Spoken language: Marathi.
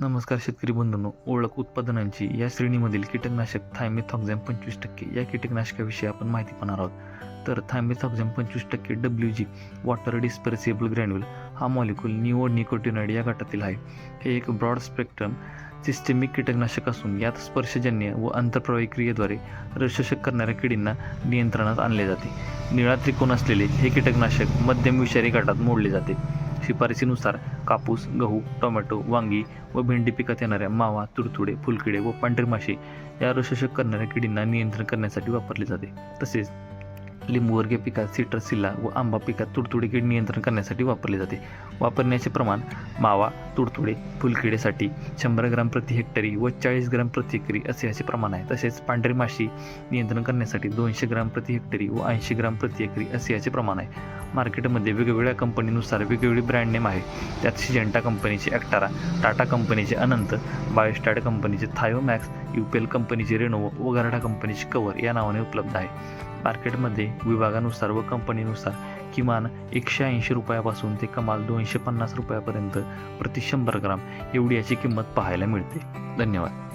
नमस्कार शेतकरी बंधूंनो ओळख उत्पादनांची या श्रेणीमधील कीटकनाशक थायमेथॉक्झॅम पंचवीस टक्के या कीटकनाशकाविषयी आपण माहिती पाहणार आहोत. तर थायमेथॉक्झॅम पंचवीस टक्के W G water dispersible granule हा मॉलिक्यूल निओ निकोटिनॉइड या गटातील आहे. हे एक ब्रॉड स्पेक्ट्रम सिस्टेमिक कीटकनाशक असून यात स्पर्शजन्य व आंतरप्रवाही क्रियेद्वारे रसशोषक करणाऱ्या किडींना नियंत्रणात आणले जाते. निळा त्रिकोण असलेले हे कीटकनाशक मध्यम विषारी गटात मोडले जाते. शिफारसीनुसार कापूस गहू टोमॅटो वांगी व भेंडी पिकात येणाऱ्या मावा तुडतुडे फुलकिडे व पांढरे मासे या रसशक करणाऱ्या किडींना नियंत्रण करण्यासाठी वापरले जाते. तसेच लिंबूवर्गीय पिकात सिट्रसिल्ला व आंबा पिकात तुडतुडे कीड नियंत्रण करण्यासाठी वापरले जाते. वापरण्याचे प्रमाण मावा तुडतुडे फुलकिडेसाठी शंभर ग्राम प्रति हेक्टरी व चाळीस ग्राम प्रति एकरी असे याचे प्रमाण आहे. तसेच पांढरी माशी नियंत्रण करण्यासाठी दोनशे ग्राम प्रति हेक्टरी व ऐंशी ग्राम प्रति एकरी असे याचे प्रमाण आहे. मार्केटमध्ये वेगवेगळ्या कंपनीनुसार वेगवेगळी ब्रँड नेम आहे. त्यात सिजेंटा कंपनीचे ॲक्टारा टाटा कंपनीचे अनंत बायोस्टॅट कंपनीचे थायोमॅक्स युपेल कंपनीचे रेनोवो व गराडा कंपनीचे कवर या नावाने उपलब्ध आहे. मार्केटमध्ये विभागानुसार व कंपनीनुसार किमान एकशे ऐंशी रुपयापासून ते कमाल दोनशे पन्नास रुपयापर्यंत प्रति शंभर ग्राम एवढी याची किंमत पाहायला मिळते. धन्यवाद.